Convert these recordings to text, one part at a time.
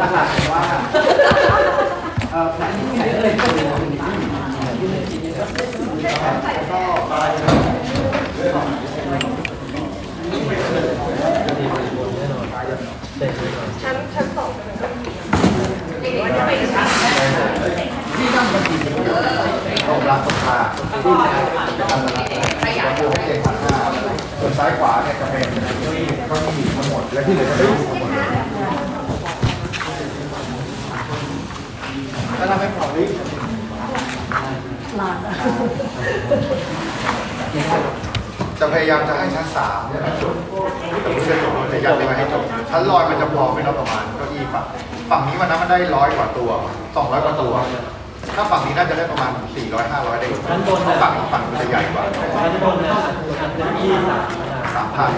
หลักๆว่าเอ่อร้านนี้ที่ไหนเอ่ยก็เป็นที่นี่แล้วก็ชั้นชั้นสองเป็นก็มีหรือว่าจะไปชั้นที่นั่งบัญชีของร้านสภาที่จะทำอะไรประตูให้เจ็ดพันห้าส่วนซ้ายขวาเนี่ยจะเป็นเก้าอี้เก้าอี้ทั้งหมดและที่เหลือจะเป็นรูปทั้งหมด ถ้าเราไม่พอรีบจะพยายามจะให้ชั้นสามเนี่ยจบแต่ไม่ได้จบจะยัดไปให้จบชั้นลอยมันจะพอไหมเราประมาณเก้าอี้ฝั่งฝั่งนี้วันนั้นมันได้ร้อยกว่าตัวสองร้อยกว่าตัว ถ้าฝั่งนี้น่าจะได้ประมาณ400 500ได้อยู่เพราะฝั่งอีกฝั่งมันจะใหญ่กว่าชั้นบนเนี่ยชั้นเป็นยี่สามสามพัน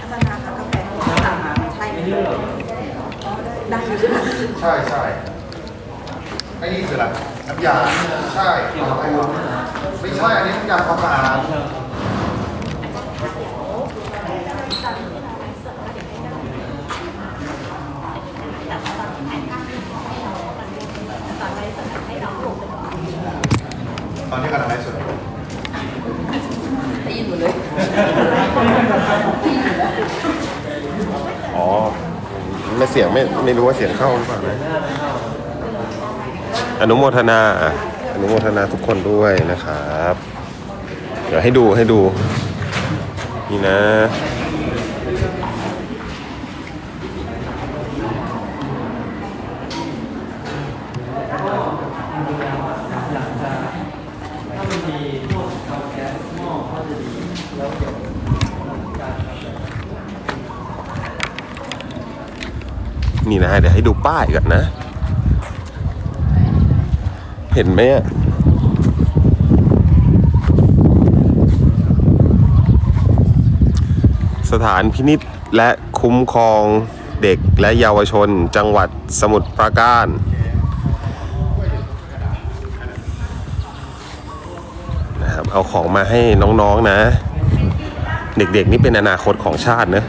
พัฒนาทางกาแฟใช่ไหม ได้อยู่ใช่ไหมใช่ใช่ไอ้นี่คืออะไรน้ำยาใช่ไม่ใช่อันนี้น้ำยาความสะอาดตอนนี้กำลังไลฟ์สดอยู่ ได้ยินหมดเลย อ๋อ ไม่ เสียงไม่ไม่รู้ว่าเสียงเข้าหรือเปล่านะอนุโมทนาอะอนุโมทนาทุกคนด้วยนะครับ เดี๋ยวให้ดูให้ดู นี่นะ นี่นะเดี๋ยวให้ดูป้ายก่อนนะ เห็นไหมอะสถานพินิษและคุ้มครองเด็กและเยาวชนจังหวัดสมุทรปราการ นะครับเอาของมาให้น้องๆนะเด็กๆนี่เป็นอนาคตของชาตินะ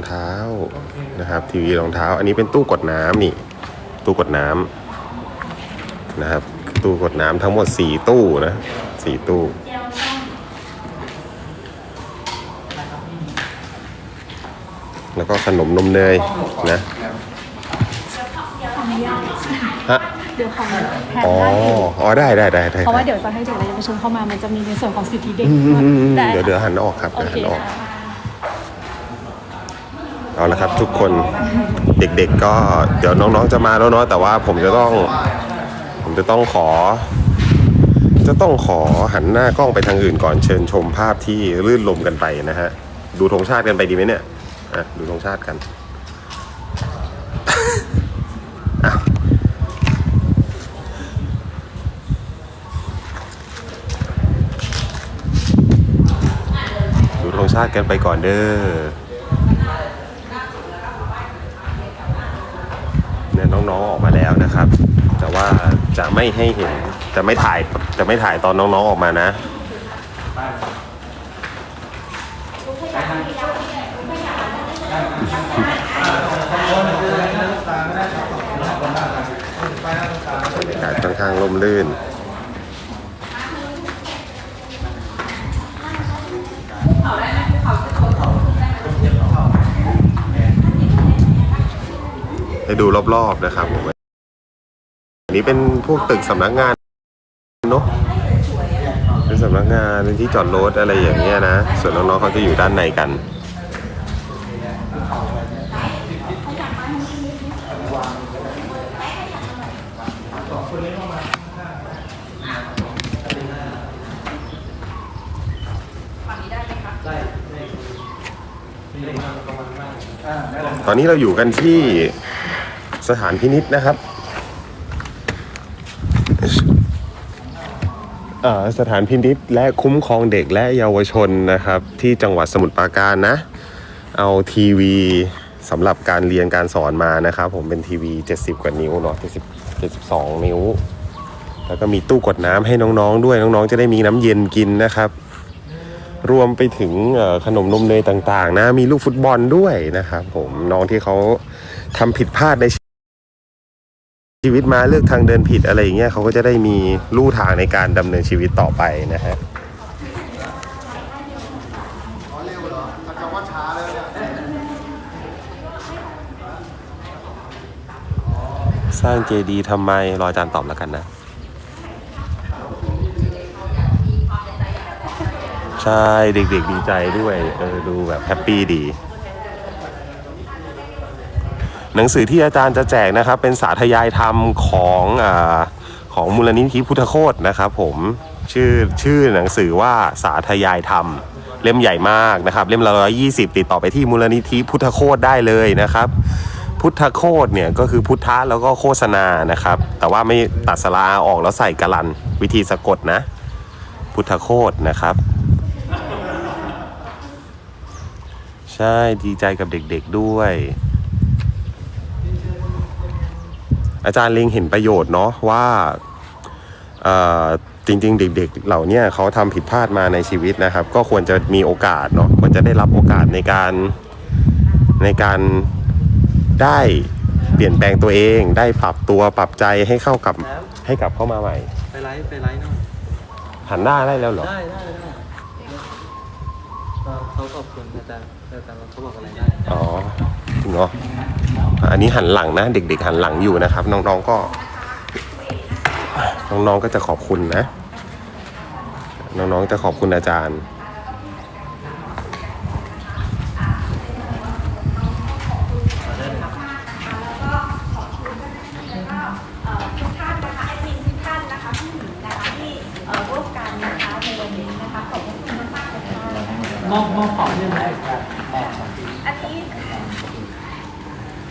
องเท้านะครับทีวีรองเท้า อันนี้เป็นตู้กดน้ำนี่ ตู้กดน้ำนะครับ ตู้กดน้ำทั้งหมดสี่ตู้นะสี่ตู้แล้วก็ขนมนมเนยนะฮะเดี๋ยวของแทนอ๋อได้อยู่อ๋อได้ได้ได้ได้เพราะว่าเดี๋ยวจะให้เด็กและเยาวชนเข้ามามันจะมีในส่วนของสิทธิเด็กอืมอืมอืมได้เดี๋ยวเดี๋ยวหันออกครับโอเดี๋ยวเคหันออกค่ะ เอาละครับทุกคนเด็กๆก็เดี๋ยวน้องๆจะมาแล้วเนาะแต่ว่าผมจะต้อง ผมจะต้องขอ จะต้องขอหันหน้ากล้องไปทางอื่นก่อนเชิญชมภาพที่ลื่นลมกันไปนะฮะดูธงชาติกันไปดีไหมเนี่ยอะดูธงชาติกันดูธงชาติกันไปก่อนเด้อ เนี่ยน้องๆออกมาแล้วนะครับ แต่ว่าจะไม่ให้เห็นจะไม่ถ่ายจะไม่ถ่ายตอนน้องๆออกมานะ บรรยากาศค่อนข้างร่มรื่น ดูรอบๆนะครับผมอันนี้เป็นพวกตึกสำนักงานเนอะเป็นสำนักงานเป็นที่จอดรถอะไรอย่างเงี้ยนะ ส่วนน้องๆเขาจะอยู่ด้านในกัน ตอนนี้เราอยู่กันที่ สถานพินิษนะครับสถานพินิษและคุ้มครองเด็กและเยาวชนนะครับ ที่จังหวัดสมุทรปราการนะ เอาทีวีสำหรับการเรียนการสอนมานะครับ ผมเป็นทีวี 70 กว่านิ้วเนาะ70 72 นิ้ว แล้วก็มีตู้กดน้ำให้น้องๆ ด้วยน้องๆ จะได้มีน้ำเย็นกินนะครับ รวมไปถึงขนมนมเนยต่างๆ นะ มีลูกฟุตบอลด้วยนะครับ ผมน้องที่เขาทำผิดพลาดใน ชีวิตมาเลือกทางเดินผิดอะไรอย่างเงี้ยเขาก็จะได้มีลู่ทางในการดำเนินชีวิตต่อไปนะฮะสร้างเจดีย์ทำไมรออาจารย์ตอบแล้วกันนะ ใช่เด็กๆดีใจด้วยเออดูแบบแฮปปี้ดี หนังสือที่อาจารย์จะแจกนะครับ เป็นสาธยายธรรมของอของมูลนิธิพุทธโคตนะครับผมชื่อชื่อหนังสือว่าสาธยายธรรม เล่มใหญ่มากนะครับ เล่มละร้อยยี่สิบติดต่อไปที่มูลนิธิพุทธโคตได้เลยนะครับ พุทธโคตเนี่ยก็คือพุทธะแล้วก็โฆษณานะครับ แต่ว่าไม่ตัดสระอาออกแล้วใส่กะลันวิธีสะกดนะ พุทธโคตนะครับใช่ดีใจกับเด็กๆด้วย อาจารย์เล็งเห็นประโยชน์เนาะว่าเอ่อจริง ๆ เด็ก ๆ เหล่าเนี้ยเขาทำผิดพลาดมาในชีวิตนะครับ ก็ควรจะมีโอกาสเนาะควรจะได้รับโอกาสในการในการได้เปลี่ยนแปลงตัวเอง ได้ปรับตัวปรับใจให้เข้ากับให้กลับเข้ามาใหม่ ไปไลฟ์ไปไลฟ์เนาะหันหน้าได้แล้วเหรอได้ได้ได้ก็เขาขอบคุณอาจารย์อาจารย์เขาบอกอะไรได้อ๋อจริง เนาะอันนี้หันหลังนะ เด็ก ๆ หันหลังอยู่นะครับ น้องๆก็ น้องๆก็จะขอบคุณนะ น้องๆจะขอบคุณอาจารย์ ทุกท่านนะคะแอดมินทุกท่านนะคะผู้หญิงนะคะที่เอ่อร่วมกันนะคะในวันนี้นะคะขอบคุณมากๆเลยค่ะ มอบมอบของเรื่องอะไรครับ อันนี้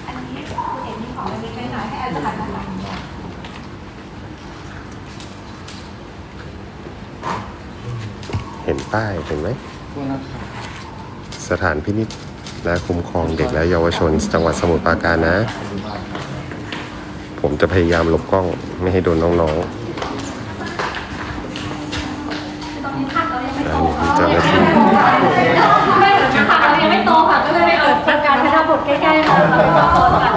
อันนี้คุณเอกมีของเล็กๆน้อยๆให้อาจารย์นะคะ เห็นป้ายเห็นไหม สถานพินิจและคุ้มครองเด็กและเยาวชน จังหวัดสมุทรปราการนะ ผมจะพยายามหลบกล้องไม่ให้โดนน้องๆอันนี้คือเจ้าหน้าที่ไม่ค่ะเรายังไม่โตค่ะก็เลยเออประการให้ทำบทใกล้ๆค่ะเราไม่ต้องโตค่ะ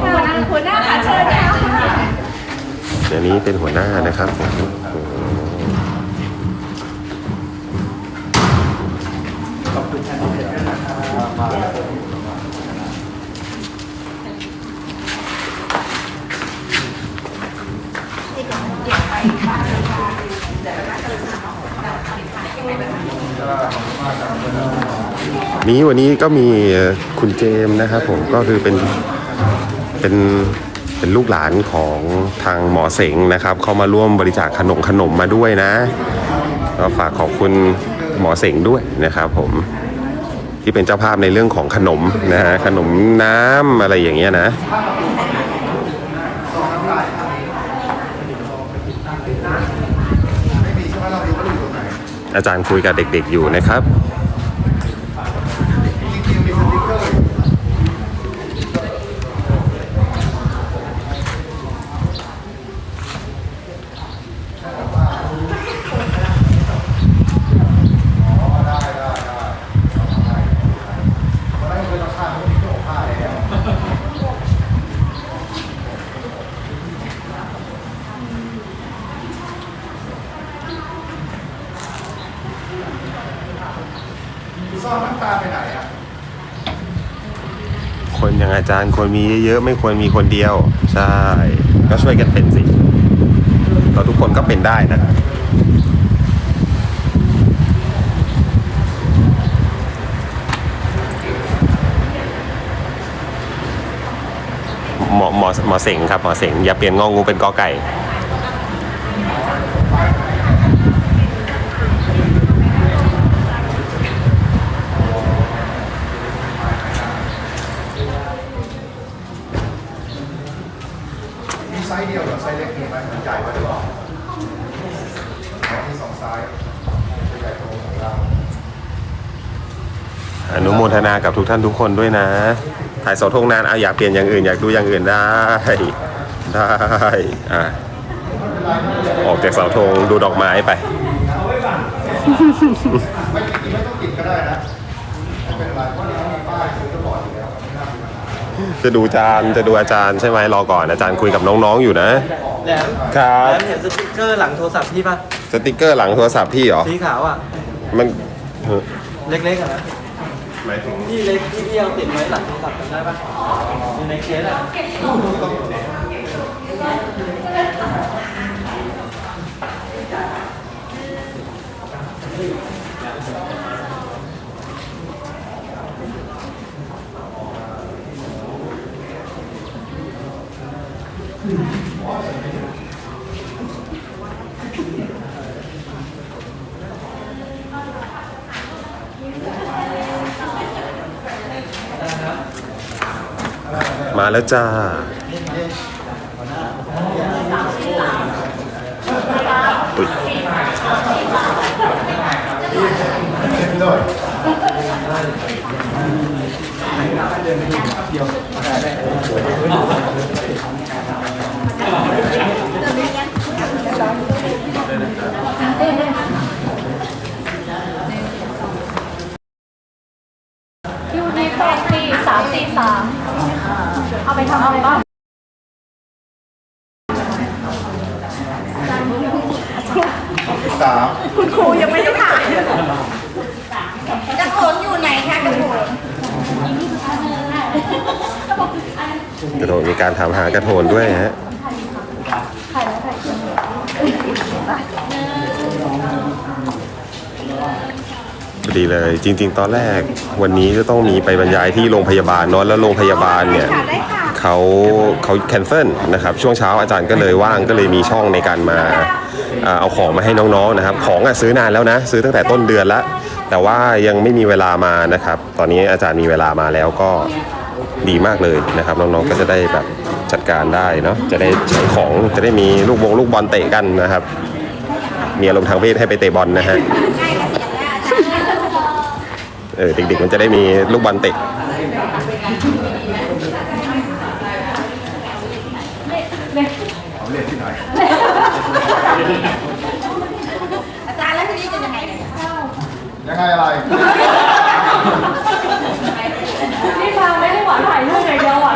หัวหน้าหัวหน้าค่ะเชิญค่ะ อันนี้เป็นหัวหน้านะครับผมโอ้โห นี้วันนี้ก็มีคุณเจมส์นะครับผมก็คือเป็นเป็นเป็นลูกหลานของทางหมอเสงนะครับ เขามาร่วมบริจาคขนมขนมมาด้วยนะก็ฝากขอบคุณหมอเสงด้วยนะครับผมที่เป็นเจ้าภาพในเรื่องของขนมนะฮะขนมน้ำอะไรอย่างเงี้ยนะอาจารย์คุยกับเด็กๆอยู่นะครับ จริงๆมีสติ๊กเกอร์อยู่อ๋อได้ได้ได้ได้ได้ไม่ต้องข้ามไม่ต้องข้ามแล้ว ซ่อนน้ำตาไปไหนอะ คนอย่างอา จารย์ควรมีเยอะๆ ไม่ควรมีคนเดียว ใช่ ก็ช่วยกันเป็นสิเราทุกคนก็เป็นได้นะหมอหมอหมอเสงครับหมอเสงอย่าเปลี่ยนงองูเป็นกอไก่ มีไซส์เดียวเหรอไซส์เล็กมีไหมมันใหญ่ไว้หรือเปล่าอ๋อมีสองไซส์ใหญ่โตของเรา อนุโมทนากับทุกท่านทุกคนด้วยนะ ถ่ายเสาธงนานเอาอยากเปลี่ยนอย่างอื่น อยากดูอย่างอื่นได้ได้อะออกจากเสาธงดูดอกไม้ไปไม่จริงๆไม่ต้องติดก็ได้นะไม่เป็นไรเพราะนี่เขามีป้ายซื้อตลอดอยู่แล้วไม่น่ามีปัญหาจะดูอาจารย์จะดูอาจารย์ใช่ไหมรอก่อนอาจารย์คุยกับน้องๆอยู่นะ แหลมครับแหลมเห็นสติ๊กเกอร์หลังโทรศัพท์พี่ป่ะสติกเกอร์หลังโทรศัพท์พี่เหรอสีขาวอะมันเล็กๆอะนะ หมายถึงที่เล็กที่พี่ยังติดไว้หลังโทรศัพท์จำได้ป่ะอยู่ในเคสอะ มาแล้วจ้า อุ๊ยนิแปดสี่สามสี่สามเอาไปทำอะไรบ้าง สาม คุณครูยังไม่ได้ถ่ายกระโถนอยู่ไหนคะกระโถน กระโดดมีการถาม หากระโถนด้วยฮะพอดีเลย จริง ๆ ตอนแรกวันนี้จะต้องมีไปบรรยายที่โรงพยาบาลเนอะแล้วโรงพยาบาลเนี่ยเขาเขาแคนเซิลนะครับช่วงเช้าอาจารย์ก็เลยว่างก็เลยมีช่องในการมาอ่าเอาของมาให้น้องๆนะครับ ของอะซื้อนานแล้วนะ ซื้อตั้งแต่ต้นเดือนละแต่ว่ายังไม่มีเวลามานะครับ ตอนนี้อาจารย์มีเวลามาแล้วก็ ดีมากเลยนะครับน้องๆก็จะได้แบบจัดการได้เนาะจะได้ใช้ของจะได้มีลูกบงลูกบอลเตะกันนะครับ มีอารมณ์ทางเพศให้ไปเตะบอลนะฮะใกล้เกษียณแล้วอาจารย์เออเด็กๆมันจะได้มีลูกบอลเตะเอาเรียนที่ไหนอาจารย์แล้วทีนี้จะยังไงเนี่ยยังไงอะไร พี่ฟางไม่ได้หวานถ่ายรูปอย่างเดียวหวา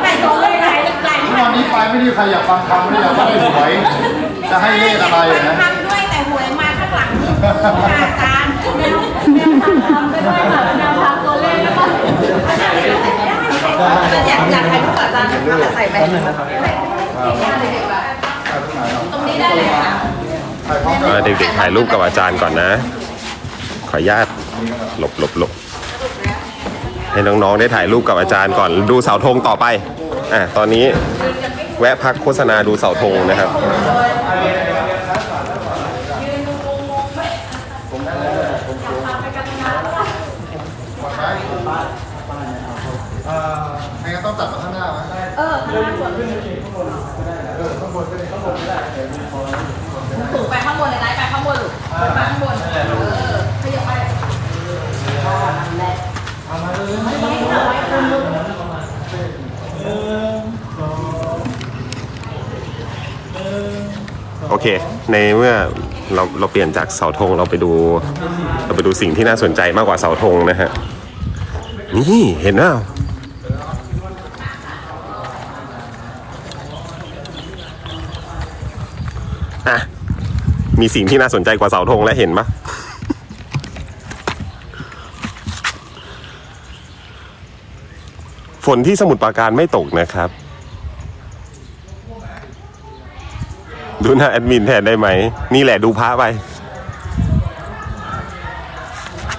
นไก่ถ่ายตัวตัวเลเลยยไหนไงไก่ทุกวันนี้ไปไม่มีใครอยากฟังคำไม่ได้อยากฟังสวยจะให้เลขอะไรอะนะ ทำด้วยแต่หวยมาข้างหลังนี่ค่ะอาจารย์แนวแนวทางทำไปด้วยค่ะแนวทางตัวเลขแล้วก็อยากอยากถ่ายรูปกับอาจารย์นะคะใส่ไปตรงนี้ได้เลยค่ะเออเด็กๆถ่ายรูปกับอาจารย์ก่อนนะ ขออนุญาตหลบหลบหลบให้น้องๆได้ถ่ายรูปกับอาจารย์ก่อนดูเสาธงต่อไป อะตอนนี้แวะพักโฆษณาดูเสาธงนะครับ ไม่งั้นต้องตัดมาข้างหน้าไหม เออข้างหน้าสวน เออข้างบนก็ได้ข้างบนก็ได้ สูงไปข้างบนเลยนะไปข้างบนลูกไปข้างบน เออขยับไปนั่นแหละไม่เอาไว้ตรงนู้น โอ เคในเมื่อเราเราเปลี่ยนจากเสาธงเราไปดู เราไปดูสิ่งที่น่าสนใจมากกว่าเสาธงนะฮะนี่เห็นไหมอะมีสิ่งที่น่าสนใจกว่าเสาธงและเห็นปะฝนที่สมุทรปราการไม่ตกนะครับ ดูหน้าแอดมินแทนได้ไหม นี่แหละดูพระไป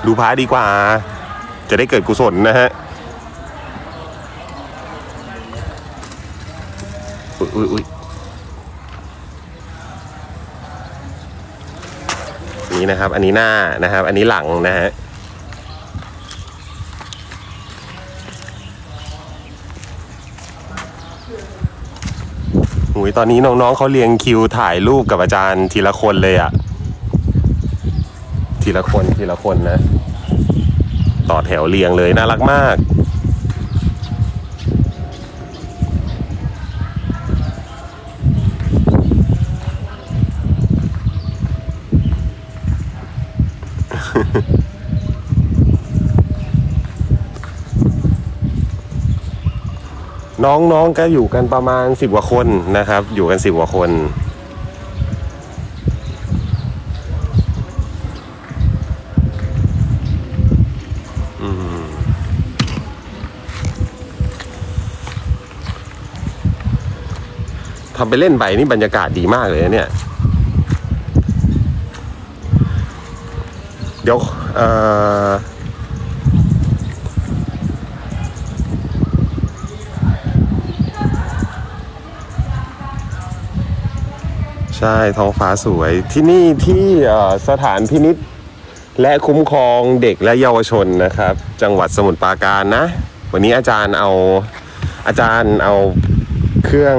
ดูพระดีกว่า จะได้เกิดกุศลนะฮะอุ๊ยอุ๊ยอุ๊ยนี่นะครับ อันนี้หน้านะครับ อันนี้หลังนะฮะ ตอนนี้น้องๆเขาเรียงคิวถ่ายรูปกับอาจารย์ทีละคนเลยอะทีละคนทีละคนนะ ต่อแถวเรียงเลยน่ารักมาก น้องๆก็อยู่กันประมาณสิบกว่าคนนะครับ อยู่กันสิบกว่าคนทำไปเล่นไปนี่บรรยากาศดีมากเลยนะเนี่ย เดี๋ยวเอ่อ ใช่ท้องฟ้าสวย ที่นี่ที่สถานพินิษและคุ้มครองเด็กและเยาวชนนะครับ จังหวัดสมุทรปราการนะ วันนี้อาจารย์เอาอาจารย์เอาเครื่อง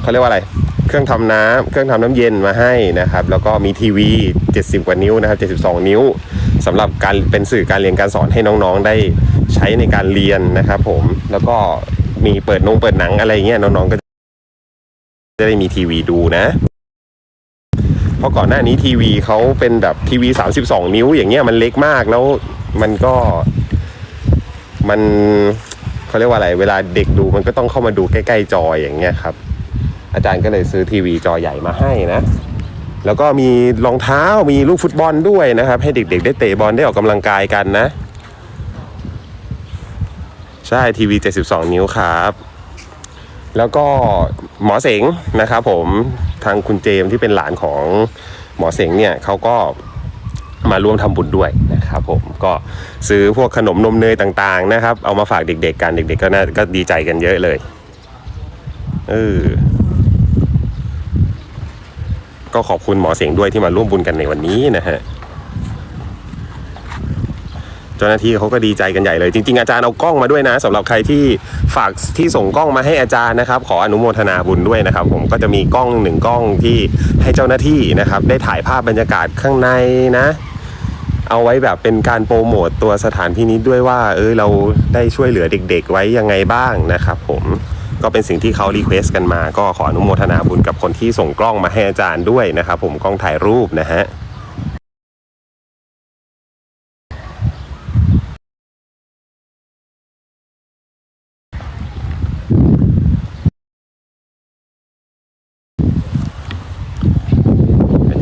เขาเรียกว่าอะไร เครื่องทำน้ำเครื่องทำน้ำเย็นมาให้นะครับ แล้วก็มีทีวี 70 กว่านิ้วนะครับ 72 นิ้วสำหรับการเป็นสื่อการเรียนการสอนให้น้องๆได้ใช้ในการเรียนนะครับผมแล้วก็มีเปิดนงเปิดหนังอะไรเงี้ยน้องๆก็จะได้มีทีวีดูนะ เพราะก่อนหน้านี้ทีวีเขาเป็นแบบทีวี 32 นิ้ว อย่างเงี้ยมันเล็กมากแล้วมันก็มันเขาเรียกว่าอะไร เวลาเด็กดูมันก็ต้องเข้ามาดูใกล้ ๆ จออย่างเงี้ยครับ อาจารย์ก็เลยซื้อทีวีจอใหญ่มาให้นะ แล้วก็มีรองเท้ามีลูกฟุตบอลด้วยนะครับ ให้เด็ก ๆ ได้เตะบอลได้ออกกำลังกายกันนะ ใช่ทีวี 72 นิ้วครับ แล้วก็หมอเสงนะครับผม ทางคุณเจมที่เป็นหลานของหมอเสงเนี่ยเขาก็มาร่วมทำบุญด้วยนะครับผมก็ซื้อพวกขนมนมเนยต่างๆนะครับ เอามาฝากเด็กๆกันเด็กๆก็น่าก็ดีใจกันเยอะเลยเออก็ขอบคุณหมอเสงด้วยที่มาร่วมบุญกันในวันนี้นะฮะ เจ้าหน้าที่เขาก็ดีใจกันใหญ่เลยจริง ๆ อาจารย์เอากล้องมาด้วยนะสำหรับใครที่ฝากที่ส่งกล้องมาให้อาจารย์นะครับ ขออนุโมทนาบุญด้วยนะครับ ผมก็จะมีกล้องหนึ่งกล้องที่ให้เจ้าหน้าที่นะครับ ได้ถ่ายภาพบรรยากาศข้างในนะ เอาไว้แบบเป็นการโปรโมตตัวสถานที่นี้ด้วยว่า เออเราได้ช่วยเหลือเด็ก ๆ ไว้ยังไงบ้างนะครับ ผมก็เป็นสิ่งที่เขารีเควสกันมา ก็ขออนุโมทนาบุญกับคนที่ส่งกล้องมาให้อาจารย์ด้วยนะครับ ผมกล้องถ่ายรูปนะฮะ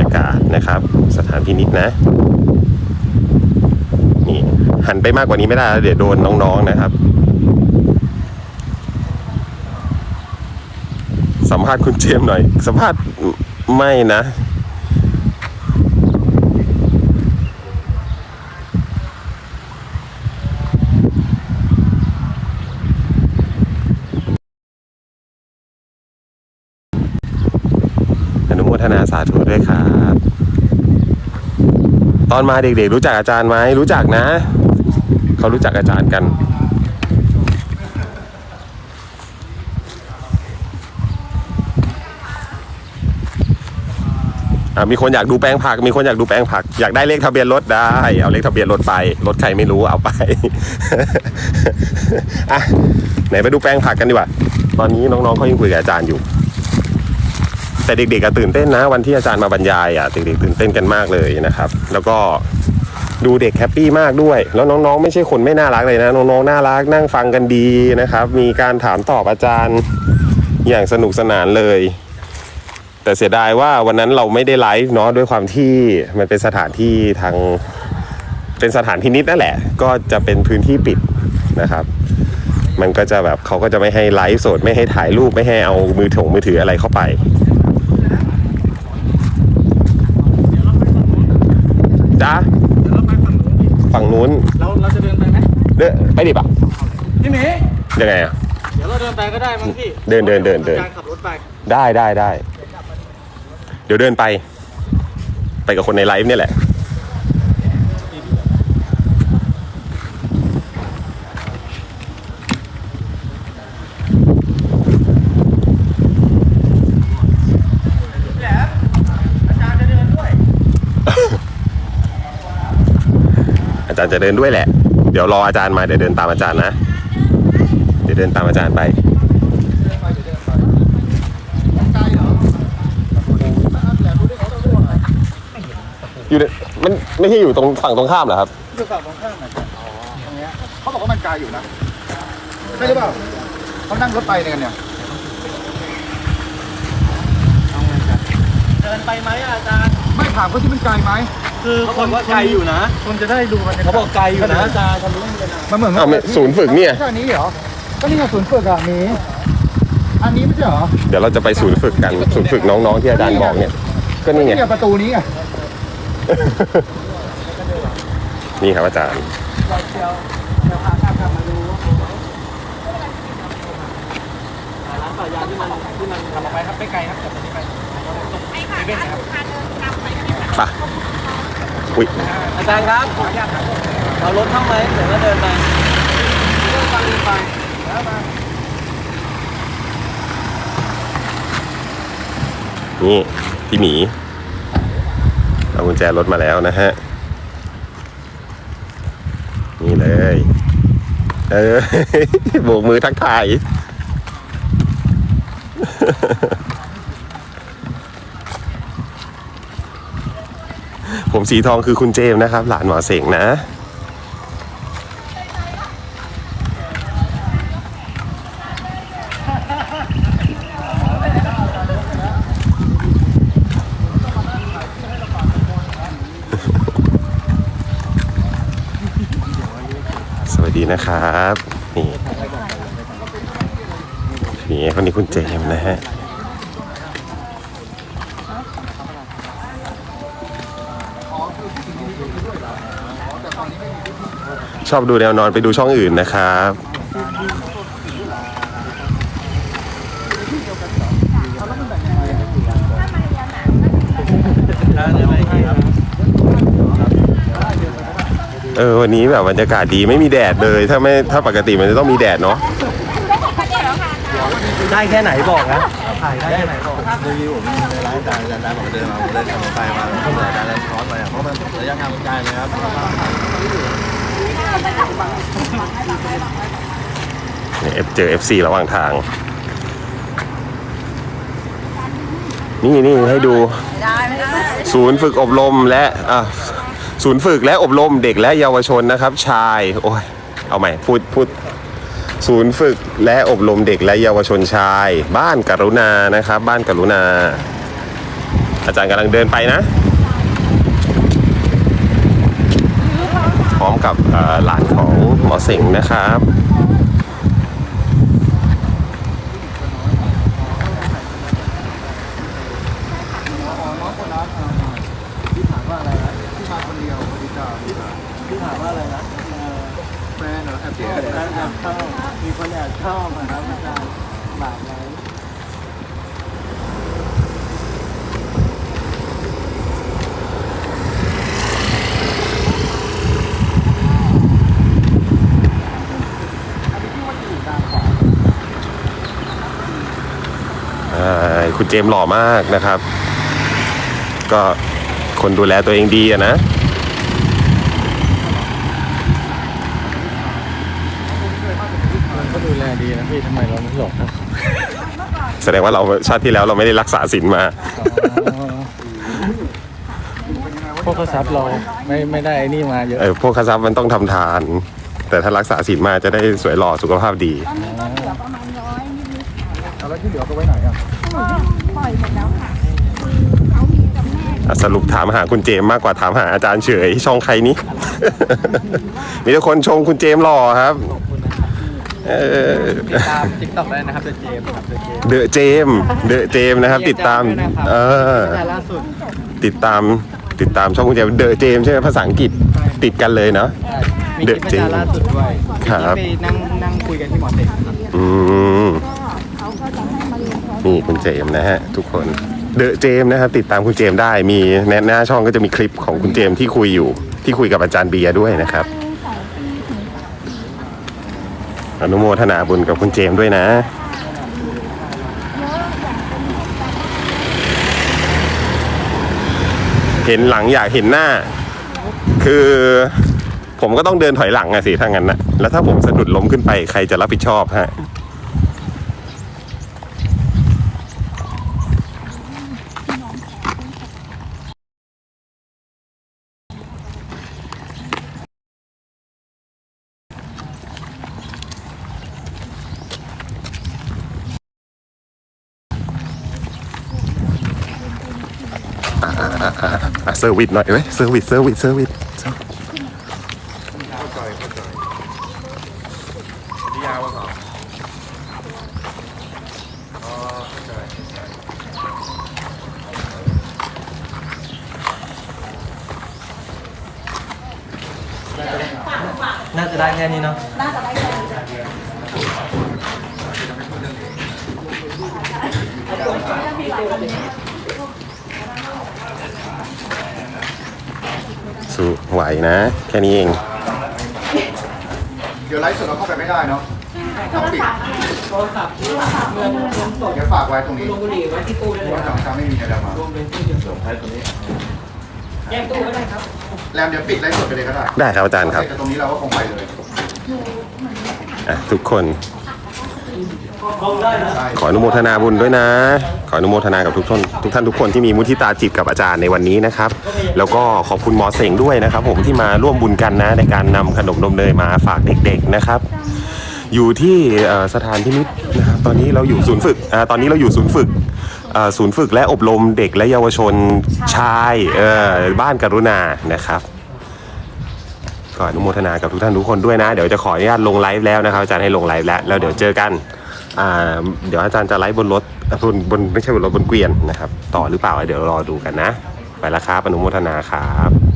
ากาศนะครับ สถาน พินิษนะ นี่หันไปมากกว่านี้ไม่ได้แล้วเดี๋ยวโดนน้องๆนะครับ สัมภาษณ์คุณเจมหน่อย สัมภาษณ์ไม่นะอนุโมทนาสาธุด้วยครับ ตอนมาเด็กๆ รู้จักอาจารย์ไหมรู้จักนะ เขารู้จักอาจารย์กันอะมีคนอยากดูแปลงผัก มีคนอยากดูแปลงผัก อยากได้เลขทะเบียนรถได้ เอาเลขทะเบียนรถไป รถใครไม่รู้เอาไป อะไหนไปดูแปลงผักกันดีกว่า ตอนนี้น้องๆเขายังคุยกับอาจารย์อยู่ แต่เด็กๆก็ตื่นเต้นนะ วันที่อาจารย์มาบรรยายอะเด็กๆตื่นเต้นกันมากเลยนะครับ แล้วก็ดูเด็กแฮปปี้มากด้วย แล้วน้องๆ ไม่ใช่คนไม่น่ารักเลยนะ น้องๆ น่ารักนั่งฟังกันดีนะครับ มีการถามตอบอาจารย์อย่างสนุกสนานเลย แต่เสียดายว่าวันนั้นเราไม่ได้ไลฟ์เนาะด้วยความที่มันเป็นสถานที่ทางเป็นสถานพินิษนั่นแหละ ก็จะเป็นพื้นที่ปิดนะครับ มันก็จะแบบเขาก็จะไม่ให้ไลฟ์สดไม่ให้ถ่ายรูปไม่ให้เอามือถงมือถืออะไรเข้าไป จ้าฝั่ง นู้นเราเราจะเดินไปไหมเดินไปดิปะพี่เมย์ยังไงอะเดี๋ยวเราเดินไปก็ได้มั้งพี่เดินเดินเดินเดินการขับรถไปได้ได้ได้เดี๋ยวเดินไป ไปกับคนในไลฟ์เนี่ยแหละ จารย์จะเดินด้วยแหละ เดี๋ยวรออาจารย์มาเดี๋ยวเดินตามอาจารย์นะ เดี๋ยวเดินตามอาจารย์ไปอยู่ในมันไม่ใช่อยู่ตรงฝั่งตรงข้ามเหรอครับคือฝั่งตรงข้ามนะอ๋อตรงเนี้ยเขาบอกว่ามันไกลอยู่นะใช่หรือเปล่าเขานั่งรถไปเนี่ยกันเนี่ยเดินไปไหมอาจารย์ ไม่ถามเขาที่มันไกลไหมคือเขาบอกว่าไกลอยู่นะ คนจะได้ดูมันเขาบอกไกลอยู่นะอาจารย์ทำรู้เลยนะมันเหมือนอ้าวไม่ศูนย์ฝึกเนี่ย แค่นี้เหรอ ก็นี่ไงศูนย์ฝึกอะมีอันนี้ไม่ใช่เหรอเดี๋ยวเราจะไปศูนย์ฝึกกันศูนย์ฝึกน้องๆที่อาจารย์บอกเนี่ย ก็นี่ไง นี่ไงประตูนี้ไงนี่ครับอาจารย์ร้านต่อยาที่มันที่มันทำออกไปครับไม่ไกลครับจากตรงนี้ไปเซเว่นนะครับ ปะอุ้ยอาจารย์ครับเรารถเข้าไหมเดี๋ยวเราเดินไปเดินไปเดินไปแล้วมานี่พี่หมีเอากุญแจรถมาแล้วนะฮะ นี่เลย เออโบกมือทักทาย ผมสีทองคือคุณเจมส์นะครับ หลานหมอเสงนะ สวัสดีนะครับ นี่นี่คนนี้คุณเจมส์นะฮะ ชอบดูแนวนอนไปดูช่องอื่นนะครับเออวันนี้แบบบรรยากาศดีไม่มีแดดเลย ถ้าไม่ถ้าปกติมันจะต้องมีแดดเนาะได้แค่ไหนบอกนะถ่ายได้แค่ไหนบอกรีวิวผมในร้านอาจารย์อาจารย์บอกเดินมาผมเดินขับรถไปมาแล้วอาจารย์ช้อนไปอะเพราะมันระยะทางมันไกลเลยครับ เนี่ยเจอ FC ระหว่างทาง นี่นี่ให้ดู ศูนย์ฝึกอบรมและอะศูนย์ฝึกและอบรมเด็กและเยาวชนนะครับ ชาย โอ้ย เอาใหม่พูดพูด ศูนย์ฝึกและอบรมเด็กและเยาวชนชาย บ้านกรุณานะครับ บ้านกรุณา อาจารย์กำลังเดินไปนะ ร้อมกับหลานของหมอสิงนะครับ ที่ถามว่าอะไรนะที่มาคนเดียวพอดีจ้าที่ถามว่าอะไรนะแฟนเหรอแอบชอบแอบชอบมีคนแอบชอบนะครับอาจารย์บาปไหม อ่าคุณ เจมส์หล่อมากนะครับ ก็คนดูแลตัวเองดีอะนะ ก็ดูแลดีนะพี่ทำไมเราไม่หลอกนะแสดงว่าเราชาติที่แล้วเราไม่ได้รักษาศีลมา พวกเขาซับเราไม่ไม่ได้ไอ้นี่มาเยอะ เออพวกคาซับมันต้องทำทาน แต่ถ้ารักษาศีลมาจะได้สวยหล่อสุขภาพดีเอาแล้วที่เหลือก็ไว้ไหน อะอะสรุปถามหาคุณเจมส์มากกว่าถามหาอาจารย์เฉยช่องใครนี้ มีแต่คนชมคุณเจมส์หล่อครับเออตามทิกตอกได้นะครับเดอะเจมครับเดอะเจมเดอะเจมเดอะเจมนะครับ ติดตามเออ แต่ล่าสุดติดตาม ติดตามช่องคุณเจมเดอะเจมใช่ไหมภาษาอังกฤษติดกันเลยเนาะ มีคลิปอาจารย์ล่าสุดด้วยครับ ที่ไปนั่งนั่งคุยกันที่หมอเต็กครับ อืม นี่คุณเจมส์นะฮะทุกคนเดอะเจมส์นะครับติดตามคุณเจมส์ได้มีแนหน้าช่องก็จะมีคลิปของคุณเจมส์ที่คุยอยู่ ที่คุยกับอาจารย์เบียร์ด้วยนะครับอนุโมทนาบุญกับคุณเจมส์ด้วยนะเห็นหลังอยากเห็นหน้า คือผมก็ต้องเดินถอยหลังอะสิถ้างั้นนะแล้วถ้าผมสะดุดล้มขึ้นไปใครจะรับผิดชอบฮะ อะ เซอร์วิสหน่อยไหมเซอร์วิสเซอร์วิสเซอร์วิส น่าจะได้แค่นี้เนาะ น่าจะได้แค่นี้ สู้ไหวนะ แค่นี้เอง เดี๋ยวไลฟ์สดเราเข้าไปไม่ได้เนาะต้องปิดโทรศัพท์ที่เงินเงินสดเดี๋ยวฝากไว้ตรงนี้ลงบุหรี่ไว้ที่ตู้ได้เพเลราะยว่าครับจำจำไม่มีอะไรมารวมเป็นตู้เดียวส่งท้ายตัวนี้แยกตู้ก็ได้ครับ แรมเดี๋ยวปิดไลฟ์สดไปเลยก็ได้ได้ครับอาจารย์ครับแต่ตรงนี้เราก็คงไปเลย อะทุกคนลงได้นะได้ ขออนุโมทนาบุญด้วยนะ ขออนุโมทนากับทุกท่านทุกท่านทุกคนที่มีมุทิตาจิตกับอาจารย์ในวันนี้นะครับ แล้วก็ขอบคุณหมอเสงด้วยนะครับ ผมที่มาร่วมบุญกันนะ ในการนำขนมนมเนยมาฝากเด็ก ๆนะครับอยู่ที่เอ่อสถานพินิจนะครับตอนนี้เราอยู่ศูนย์ฝึกอ่าตอนนี้เราอยู่ศูนย์ฝึกเอ่อศูนย์ฝึกและอบรมเด็กและเยาวชนชายเอ่อบ้านกรุณานะครับก็อนุโมทนากับทุกท่านทุกคนด้วยนะ เดี๋ยวจะขออนุญาตลงไลฟ์แล้วนะครับอาจารย์ให้ลงไลฟ์แล้วแล้วเดี๋ยวเจอกันอ่า เดี๋ยวอาจารย์จะไลฟ์บนรถบนบนไม่ใช่บนรถบนเกวียนนะครับ ต่อหรือเปล่าเดี๋ยวรอดูกันนะ ไปละครับอนุโมทนาครับ